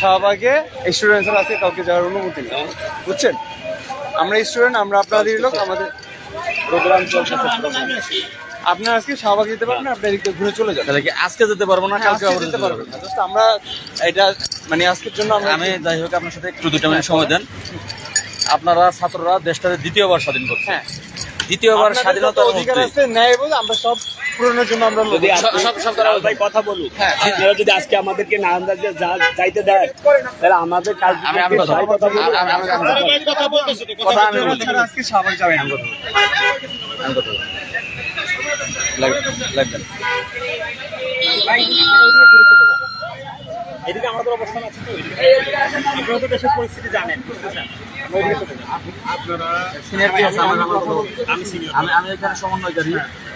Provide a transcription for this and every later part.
শাহবাগে স্টুডেন্টসরা আছে কাউকে যাওয়ার অনুমতি নেই। বুঝছেন? আমরা স্টুডেন্ট আমরা আপনাদের লোক আমাদের প্রোগ্রাম চলছে। আপনারা আজকে শাহবাগ যেতে পারবেন আপনি এদিকে ঘুরে চলে যাবেন। তাহলে কি আজকে যেতে পারব না কালকে আবার যেতে যেতে পারব পারবেন না আমরা এটা মানে আজকের জন্য আমরা আমি যাই হোক আপনার সাথে একটু দুটা মিনিট সময় দেন। আপনারা ছাত্ররা দেশটাকে দ্বিতীয়বার স্বাধীন করছে। হ্যাঁ। দ্বিতীয়বার স্বাধীনতা অধিকার আছে ন্যায় বলে আমরা সব পূরণের জন্য আমরা যদি সব- সব তারা ভাই কথা বলুন হ্যাঁ। আপনারা যদি আজকে আমাদেরকে না আন্দাজে যা যাইতে দেয় তাহলে আমাদের কাজ আমি আমি কথা কথা আমি- আজকে সবাই যাবে আমি কথা। আমি কথা লাগবে। এদিকে আমাদের অবস্থান আছে তো আপনারা তো দেশের পরিস্থিতি জানেন আমি senior। আমি আমি এখানে সমন্বয়কারী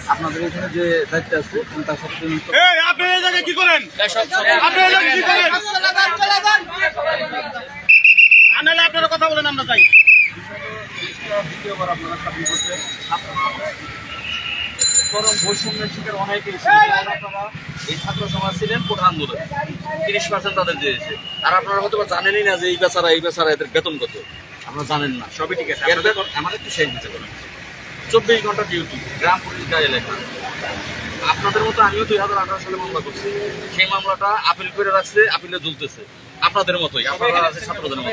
আপনাদের এখানে যে দায়িত্ব আছে তার সাথে আপনি এই জায়গায় কি করেন এই সব- সব- আপনি এই জায়গায় কি করেন আনালে আপনারা কথা বলেন আমরা যাই দ্বিতীয়বার আপনারা স্বাধীন করতে চরম বৈষম্যের শিকার আপনারা এই ছাত্র সমাজ ছিলেন প্রধান দূরে তিরিশ পার্সেন্ট তাদের দিয়েছে। আর আপনারা হয়তো বা জানেনই না যে এই বেচারা এই বেচারা এদের বেতন কত। আপনারা জানেন না সবই ঠিক আছে। আমাদের তো সেই হিসেবে চব্বিশ ঘণ্টা ডিউটি গ্রাম পুলিশ লেখা। আপনাদের মতো আমিও দুই হাজার আঠারো সালে মামলা করছি। সেই মামলাটা আপিল করে রাখছে আপিলে ঝুলতেছে আপনাদের মতোই আপনারা আছে ছাত্রদের মতো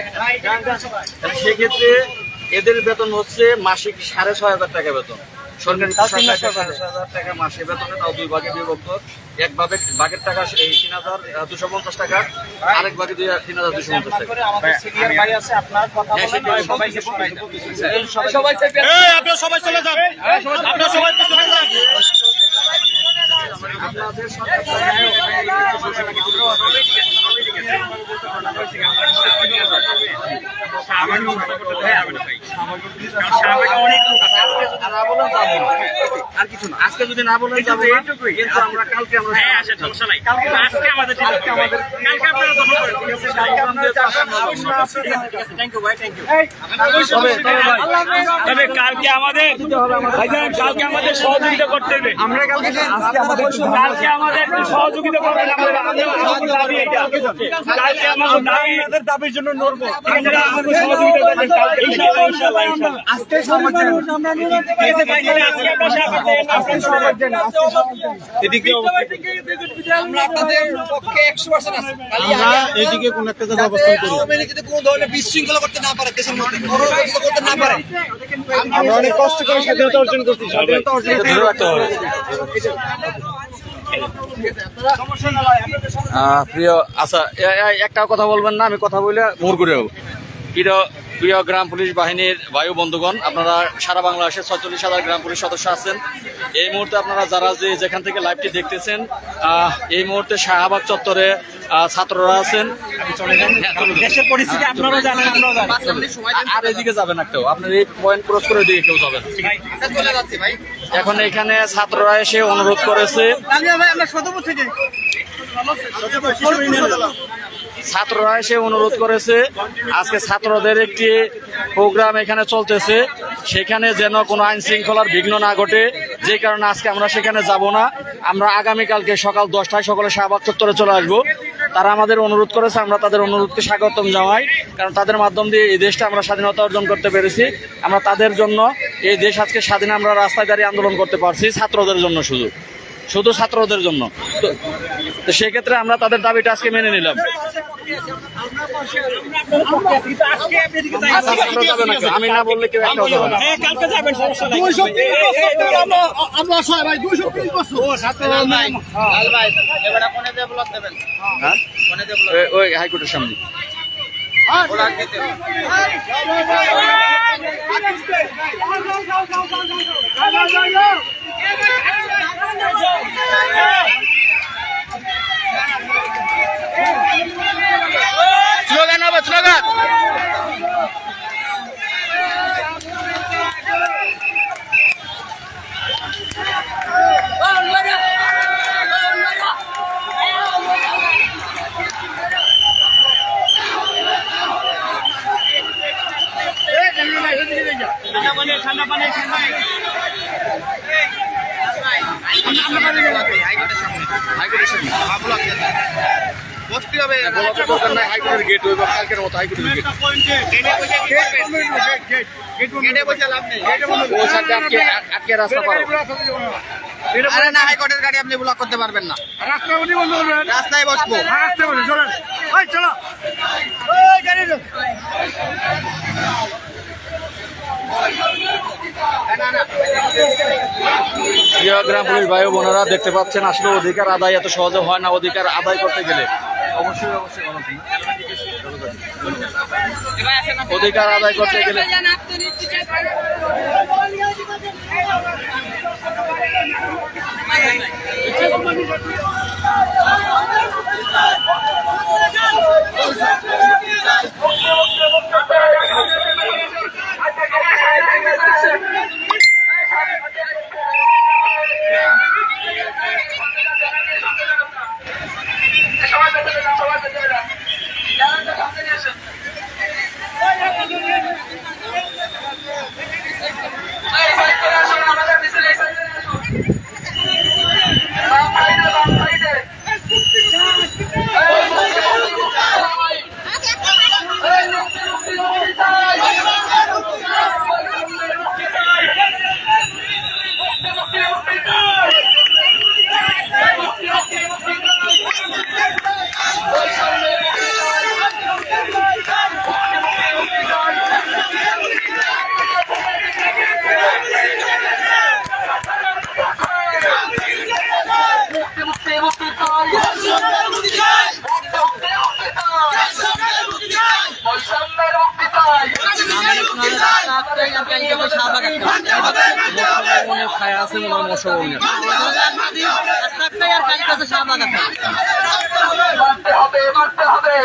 সেক্ষেত্রে এদের বেতন হচ্ছে মাসিক সাড়ে ছয় হাজার টাকা বেতন। সরকারি টাকা। মাসে। বেতনে তাও দুই ভাগে বিভক্ত। এক ভাগে ভাগের টাকা এই তিন হাজার দুশো পঞ্চাশ টাকা। আরেক ভাগে দুই তিন হাজার দুশো পঞ্চাশ টাকা। সেটাই। এই আপনারা সবাই চলে যান। আপনারা সবাই চলে যান। আপনাদের সরকার অনেক লোক আছে না বলেন যাব না। আর কিছু না। আজকে যদি না বলেন যাব কিন্তু আমরা কালকে আমরা হ্যাঁ আচ্ছা সমস্যা নাই কালকে আজকে আমাদের কালকে আপনারা দখল করেন ঠিক আছে থ্যাংক ইউ ভাই থ্যাংক ইউ তবে কালকে আমাদের ভাইজান কালকে আমাদের সহযোগিতা করতে হবে। আমরা কালকে কালকে আমাদের একটু সহযোগিতা করবেন। আমাদের আমাদের আমাদের দাবি এটা। কালকে আমাদের দাবি দাবির জন্য লড়বো আপনারা আমাদের সহযোগিতা করবেন কালকে। ইনশাআল্লাহ ইনশাআল্লাহ ইনশাআল্লাহ। আজকে সমাজ ঠিক আছে ভাই তাহলে আজকে আমরা এদিকে আমরা আপনাদের পক্ষে একশো পার্সেন্ট আছে। আমরা এদিকে কোন একটা জায়গায় অবস্থান করি। আওয়ামী লীগ যদি কোনো ধরনের বিশৃঙ্খলা করতে না পারে দেশের মধ্যে অরাজকতা করতে না পারে। আমরা অনেক কষ্ট করে স্বাধীনতা অর্জন করছি স্বাধীনতা অর্জন এটা ধরে রাখতে হবে আহ, প্রিয় আচ্ছা একটা কথা বলবেন না আমি কথা বলে মোর করে যাব। প্রিয় গ্রাম পুলিশ বাহিনীর বায়ু বন্ধুগণ আপনারা সারা বাংলাদেশে ছয়চল্লিশ হাজার গ্রাম পুলিশ সদস্য আছেন। এই মুহূর্তে আপনারা যারা যে যেখান থেকে লাইভটি দেখতেছেন আহ, এই মুহূর্তে শাহবাগ চত্বরে ছাত্ররা আছেন। হ্যাঁ, চলে যান। দেশের পরিস্থিতি আপনারাও জানেন আমরাও জানি। আ- আর এদিকে যাবেন একটাও আপনার এই পয়েন্ট ক্রস করে এদিকে কেউ যাবেন না। চলে যাচ্ছে ভাই। এখন এখানে ছাত্ররা এসে অনুরোধ করেছে। আমরা সদর থেকে ছাত্ররা এসে অনুরোধ করেছে, আজকে ছাত্রদের একটি প্রোগ্রাম এখানে চলতেছে। সেখানে যেন কোনো আইন শৃঙ্খলার বিঘ্ন না ঘটে, যে কারণে আজকে আমরা সেখানে যাব না। আমরা আগামীকালকে সকাল দশটায় সকলে শাহবাগ চত্বরে চলে আসব। তারা আমাদের অনুরোধ করেছে, আমরা তাদের অনুরোধকে স্বাগতম জানাই, কারণ তাদের মাধ্যম দিয়ে এই দেশটা আমরা স্বাধীনতা অর্জন করতে পেরেছি। আমরা তাদের জন্য এই দেশ আজকে স্বাধীন, আমরা রাস্তায় দাঁড়িয়ে আন্দোলন করতে পারছি, ছাত্রদের জন্য শুধু। শুধু ছাত্রদের জন্য। তো তো সেক্ষেত্রে আমরা তাদের দাবিটা আজকে মেনে নিলাম। আমি না বললে কেউ একটা যাবে না কালকে যাবেন সমস্যা নাই আমরা সবাই ভাই দুইশো তিরিশ বছর হ্যাঁ? ওই- ওই হাইকোর্টের সামনে স্লোগান হাইকোর্টের হবে দরকার নাই হাইকোর্টের গেট কালকের মতো হাইকোর্টের গেট ও সাথে আটকে আটকে রাস্তা আরে না হাইকোর্টের গাড়ি আপনি ব্লক করতে পারবেন না। রাস্তা উনি বন্ধ করবেন। রাস্তায় বসবো। রাস্তা বন্ধ চলেন। ওই চলো। প্রিয় গ্রাম পুলিশ ভাই বোনেরা দেখতে পাচ্ছেন আসলে অধিকার আদায় এত সহজে হয় না অধিকার আদায় করতে গেলে। অবশ্যই অবশ্যই। অধিকার আদায় করতে গেলে অনেক ছায়া আছে মনে হয় মশা বনের। মারতে হবে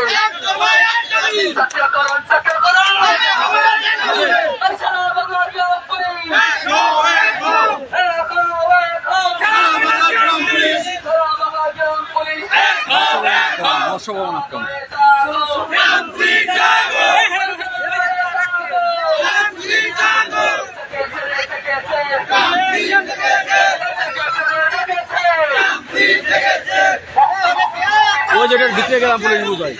ওই যেটার গেলাম পুলিশ বুঝাই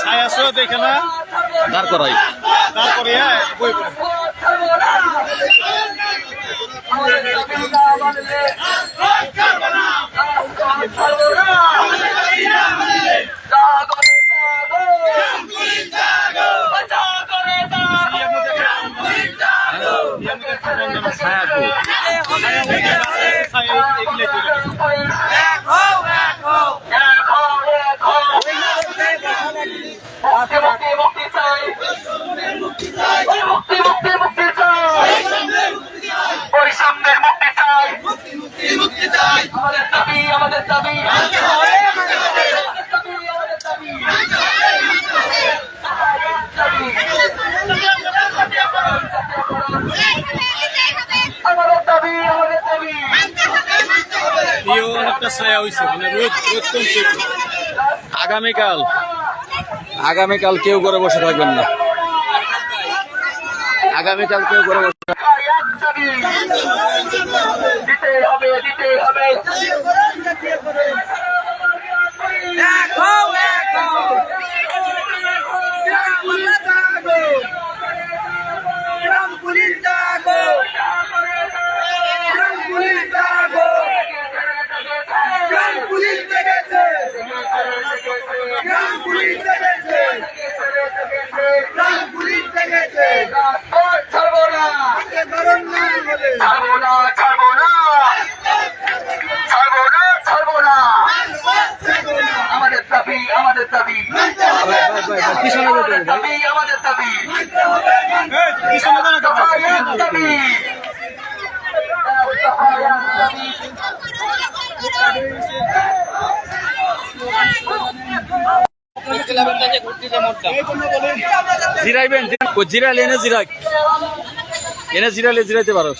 ছায়া আছে দেখে না? দাঁড় করাই। তারপরে হ্যাঁ বই one. ছায়া হয়েছে মানে রোদ রোদ কমছে। আগামীকাল আগামীকাল কেউ করে বসে থাকবেন না। আগামীকাল কেউ করে বসে দিতে হবে দিতে হবে ছাড়বো না ছাড়বো না ছাড়বো না ছাড়বো না ছাড়বো না আমাদের দাবি আমাদের দাবি। আমাদের দাবি দাবি জিরাইবেন জিরাইলে এনে জিরাই। এনে জিরাইলে জিরাইতে পারো।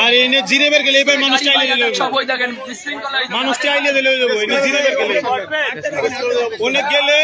আর এনে জিরেবের গেলে এবার মানুষ চাইলে দিলে মানুষ চাইলে দিলে জিরে বের গেলে অনেক গেলে